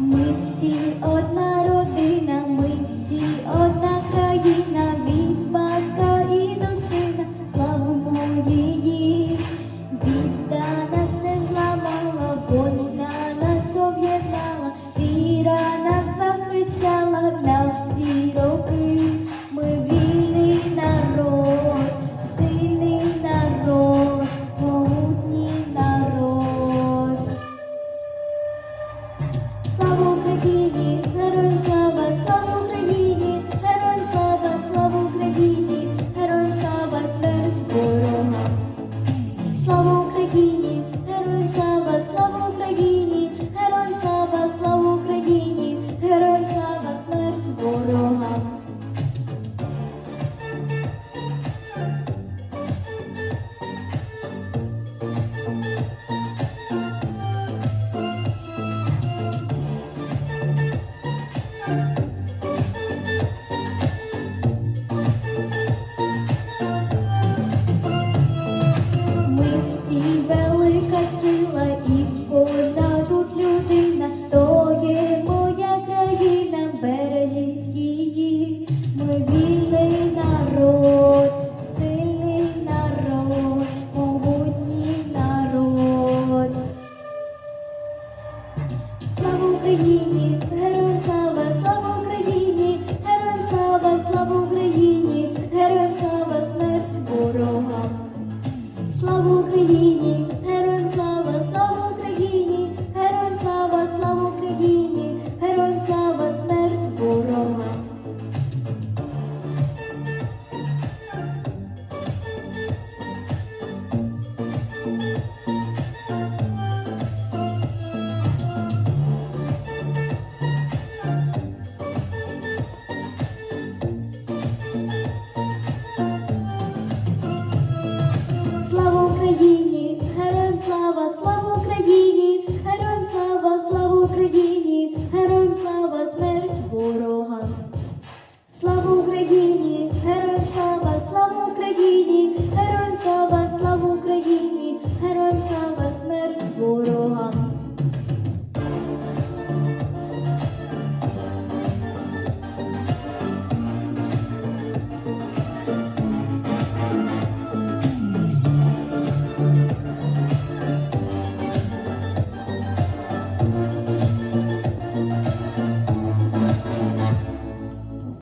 ми всі одна родина, ми. দেখিনি велика сила і вона тут людина, то є моя країна, бережіть її, ми вільний народ, сильний народ, могутній народ. Слава Україні!